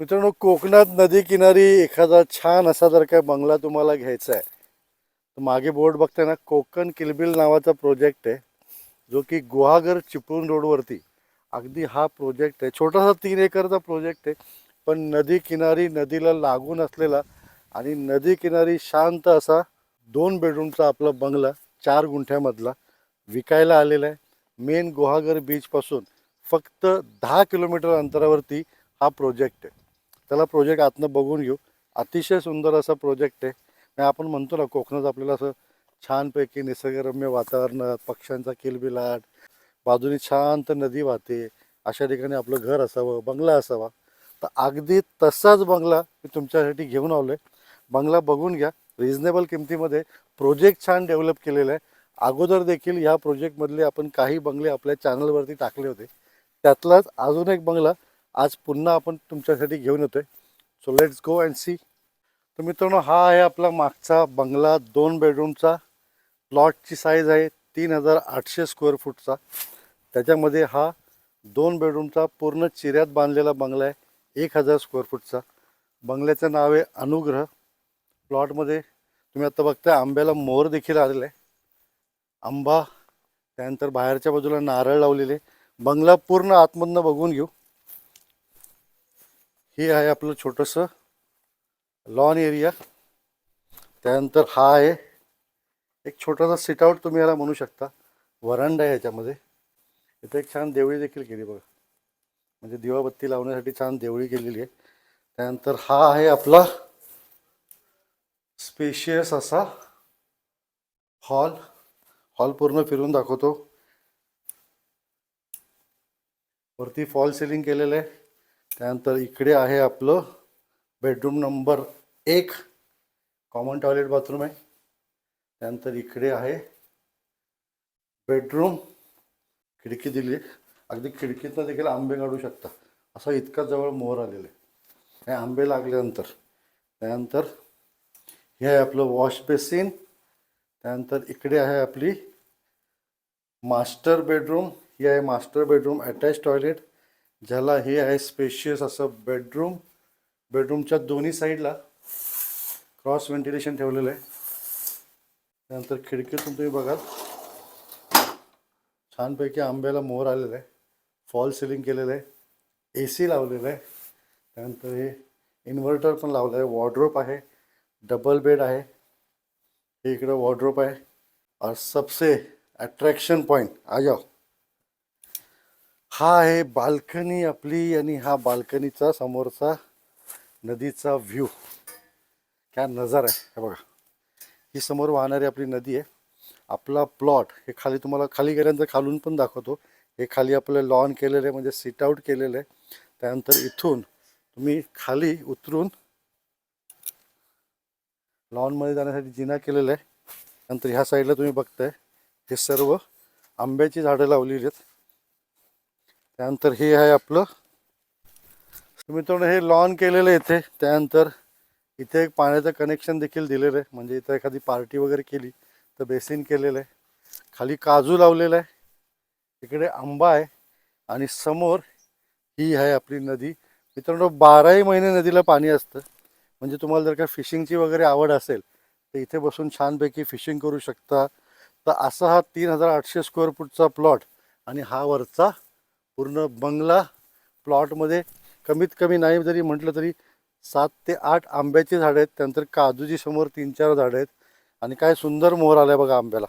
मित्रांनो कोकणात नदी किनारी एखादा छान असा जर काय बंगला तुम्हाला घ्यायचा आहे तर मागे बोर्ड बघताय ना कोकण किलबिल नावाचा प्रोजेक्ट आहे जो की गुहागर चिपळूण रोडवरती अगदी हा प्रोजेक्ट आहे. छोटासा तीन एकरचा प्रोजेक्ट आहे पण नदी किनारी नदीला लागून असलेला आणि नदी किनारी शांत असा दोन बेडरूमचा आपला बंगला चार गुंठ्यामधला विकायला आलेला आहे. मेन गुहागर बीचपासून फक्त दहा किलोमीटर अंतरावरती हा प्रोजेक्ट आहे. त्याला प्रोजेक्ट आतनं बघून घेऊ. अतिशय सुंदर असा प्रोजेक्ट आहे. आपण म्हणतो ना कोकणात आपल्याला असं छानपैकी निसर्गरम्य वातावरणात पक्ष्यांचा किलबिलाट बाजूने शांत नदी वाहते. अशा ठिकाणी आपलं घर असावं बंगला असावा. तर अगदी तसाच बंगला मी तुमच्यासाठी घेऊन आलो आहे बंगला बघून घ्या. रिझनेबल किमतीमध्ये प्रोजेक्ट छान डेव्हलप केलेला आहे. अगोदर देखील ह्या प्रोजेक्टमधले आपण काही बंगले आपल्या चॅनलवरती टाकले होते. त्यातलाच अजून एक बंगला आज पुन्हा आपण तुमच्यासाठी घेऊन येतोय. So let's go and see तर मित्रांनो हा आहे आपला मागचा बंगला दोन बेडरूमचा प्लॉटची साईज आहे तीन हजार आठशे स्क्वेअर फूटचा त्याच्यामध्ये हा दोन बेडरूमचा पूर्ण चिऱ्यात बांधलेला बंगला आहे एक हजार स्क्वेअर फूटचा बंगल्याचं नाव आहे अनुग्रह. प्लॉटमध्ये तुम्ही आता बघताय आंब्याला मोर देखील आलेला आहे. आंबा त्यानंतर बाहेरच्या बाजूला नारळ लावलेले. बंगला पूर्ण आतमधनं बघून घेऊ. हे आहे आपलं छोटंसं लॉन एरिया त्यानंतर हा आहे. एक छोटासा सिटआउट तुम्ही याला म्हणू शकता. वरांडा आहे याच्यामध्ये. इथे एक छान देवळी देखील केली बघा. म्हणजे दिवाबत्ती लावण्यासाठी छान देवळी केलेली आहे. त्यानंतर हा आहे आपला स्पेशियस असा हॉल हॉल पूर्ण फिरून दाखवतो. वरती फॉल सिलिंग केलेलं आहे. त्यानंतर इकडे आहे आपलं बेडरूम नंबर एक कॉमन टॉयलेट बाथरूम आहे. त्यानंतर इकडे आहे बेडरूम खिडकी दिली. अगदी खिडकीतनं देखील आंबे काढू शकता. असा इतका जवळ मोहर आलेला आहे. हे आंबे लागल्यानंतर त्यानंतर हे आहे आपलं वॉश बेसिन त्यानंतर इकडे आहे आपली मास्टर बेडरूम ही आहे मास्टर बेडरूम अटॅच टॉयलेट ज्याला हे आहे स्पेशियस असं बेडरूम बेडरूमच्या दोन्ही साईडला क्रॉस व्हेंटिलेशन ठेवलेलं आहे. त्यानंतर खिडकीतून तुम्ही बघाल छानपैकी आंब्याला मोर आलेला आहे. फॉल सिलिंग केलेलं आहे. ए सी लावलेलं आहे. त्यानंतर हे इन्व्हर्टर पण लावलं आहे वॉर्ड्रोप आहे. डबल बेड आहे. हे इकडं वॉर्ड्रोप आहे. और सबसे अट्रॅक्शन पॉईंट आ जाओ. हा आहे बाल्कनी आपली आणि हा बाल्कनीचा समोरचा नदीचा व्ह्यू क्या नजारा आहे. हे बघा. ही समोर वाहणारी आपली नदी आहे. आपला प्लॉट हे खाली तुम्हाला खाली गेल्यानंतर खालून पण दाखवतो. हे खाली आपलं लॉन केलेलं आहे म्हणजे सिट आऊट केलेलं आहे. त्यानंतर इथून तुम्ही खाली उतरून लॉनमध्ये जाण्यासाठी जिना केलेला आहे. नंतर ह्या साईडला तुम्ही बघताय. हे सर्व आंब्याची झाडं लावलेली आहेत. त्यानंतर हे आहे आपलं. मित्रांनो हे लॉन केलेलं आहे इथे. त्यानंतर इथे एक पाण्याचं कनेक्शन देखील दिलेलं आहे. म्हणजे इथं एखादी पार्टी वगैरे केली तर बेसिन केलेलं आहे. खाली काजू लावलेलं आहे. इकडे आंबा आहे. आणि समोर ही आहे आपली नदी. मित्रांनो बाराही महिने नदीला पाणी असतं. म्हणजे तुम्हाला जर का फिशिंगची वगैरे आवड असेल तर इथे बसून छानपैकी फिशिंग करू शकता. तर असा हा तीन हजार आठशे स्क्वेअर फूटचा प्लॉट आणि हा वरचा पूर्ण बंगला प्लॉटमध्ये कमीत कमी नाही जरी म्हटलं तरी सात ते आठ आंब्याची झाडं आहेत. त्यानंतर काजूची समोर तीन चार झाडं आहेत. आणि काय सुंदर मोहर आलाय बघा आंब्याला.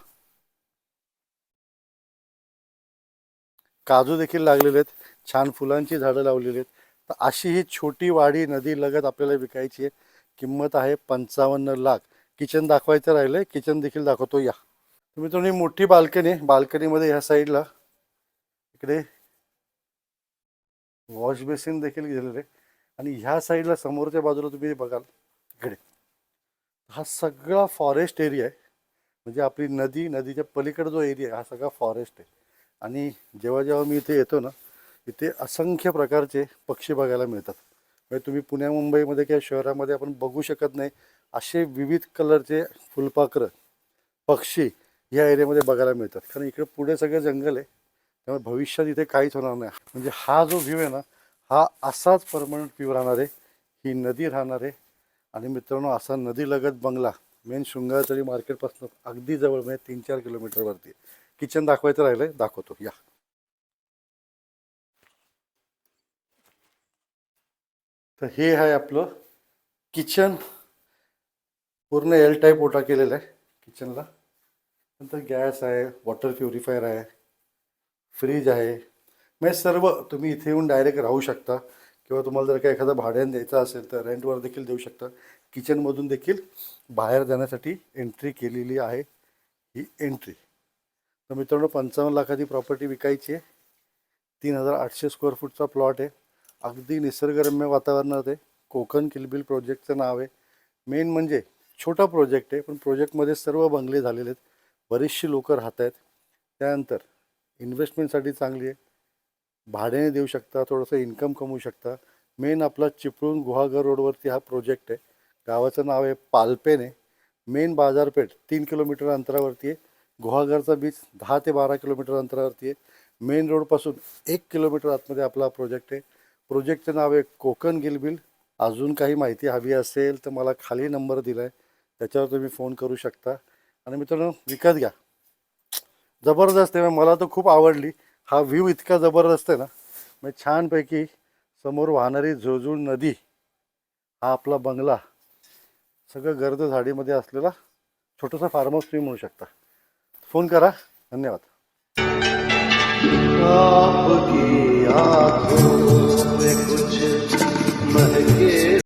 काजू देखील लागलेले आहेत. छान फुलांची झाडं लावलेली आहेत. तर अशी ही छोटी वाडी नदी लगत आपल्याला विकायची आहे. किंमत आहे पंचावन्न लाख. किचन दाखवायचं राहिलं किचन देखील दाखवतो या. तुम्ही तुम्ही मोठी बाल्कनी बाल्कनीमध्ये ह्या साईडला इकडे वॉश बेसिन देखील गेलेलं आहे आणि ह्या साईडला समोरच्या बाजूला तुम्ही बघाल इकडे. हा सगळा फॉरेस्ट एरिया आहे. म्हणजे आपली नदी नदीच्या पलीकडे जो एरिया आहे हा सगळा फॉरेस्ट आहे. आणि जेव्हा जेव्हा मी इथे येतो ना इथे असंख्य प्रकारचे पक्षी बघायला मिळतात. म्हणजे तुम्ही पुण्या मुंबईमध्ये किंवा शहरामध्ये आपण बघू शकत नाही असे विविध कलरचे फुलपाखरं पक्षी या एरियामध्ये बघायला मिळतात. कारण इकडे पुढे सगळं जंगल आहे. त्यामुळे भविष्यात इथे काहीच होणार नाही. म्हणजे हा जो व्ह्यू आहे ना हा असाच परमनंट व्ह्यू राहणार आहे. ही नदी राहणार आहे. आणि मित्रांनो असा नदी लगत बंगला मेन शृंगारतळी मार्केटपासून अगदी जवळ म्हणजे तीन चार किलोमीटरवरती किचन दाखवायचं राहिलंय दाखवतो. या. तर हे आहे आपलं किचन पूर्ण एल टाईप ओटा केलेला आहे किचनला नंतर गॅस आहे वॉटर प्युरिफायर आहे. फ्रीज आहे. म्हणजे सर्व तुम्ही इथे येऊन डायरेक्ट राहू शकता. किंवा तुम्हाला जर काही एखादा भाड्याने द्यायचा असेल तर रेंटवर देखील देऊ शकता. किचनमधून देखील बाहेर जाण्यासाठी एंट्री केलेली आहे ही एंट्री तर मित्रांनो पंचावन्न लाखाची प्रॉपर्टी विकायची आहे. तीन हजार आठशे स्क्वेअर फूटचा प्लॉट आहे. अगदी निसर्गरम्य वातावरणात आहे. कोकण किलबिल प्रोजेक्टचं नाव आहे. मेन म्हणजे छोटा प्रोजेक्ट आहे. पण प्रोजेक्टमध्ये सर्व बंगले झालेले आहेत. बरीचशी लोकं राहत आहेत त्यानंतर इन्व्हेस्टमेंटसाठी चांगली आहे. भाड्याने देऊ शकता थोडंसं इन्कम कमवू शकता. मेन आपला चिपळूण गुहागर रोडवरती हा प्रोजेक्ट आहे. गावाचं नाव आहे पालपेने. मेन बाजारपेठ तीन किलोमीटर अंतरावरती आहे. गुहागरचा बीच दहा ते बारा किलोमीटर अंतरावरती आहे. मेन रोडपासून एक किलोमीटर आतमध्ये आपला प्रोजेक्ट आहे. प्रोजेक्टचं नाव आहे कोकण गिलबिल. अजून काही माहिती हवी असेल तर मला खाली नंबर दिला आहे त्याच्यावर तुम्ही फोन करू शकता. आणि मित्रांनो विकत घ्या. जबरदस्त आहे. मला तर खूप आवडली. हा व्ह्यू इतका जबरदस्त आहे ना. म्हणजे छानपैकी समोर वाहणारी झुळझुळ नदी हा आपला बंगला सगळं गर्द झाडीमध्ये असलेला छोटासा फार्म हाऊस तुम्ही म्हणू शकता. फोन करा. धन्यवाद. आपकी कुछ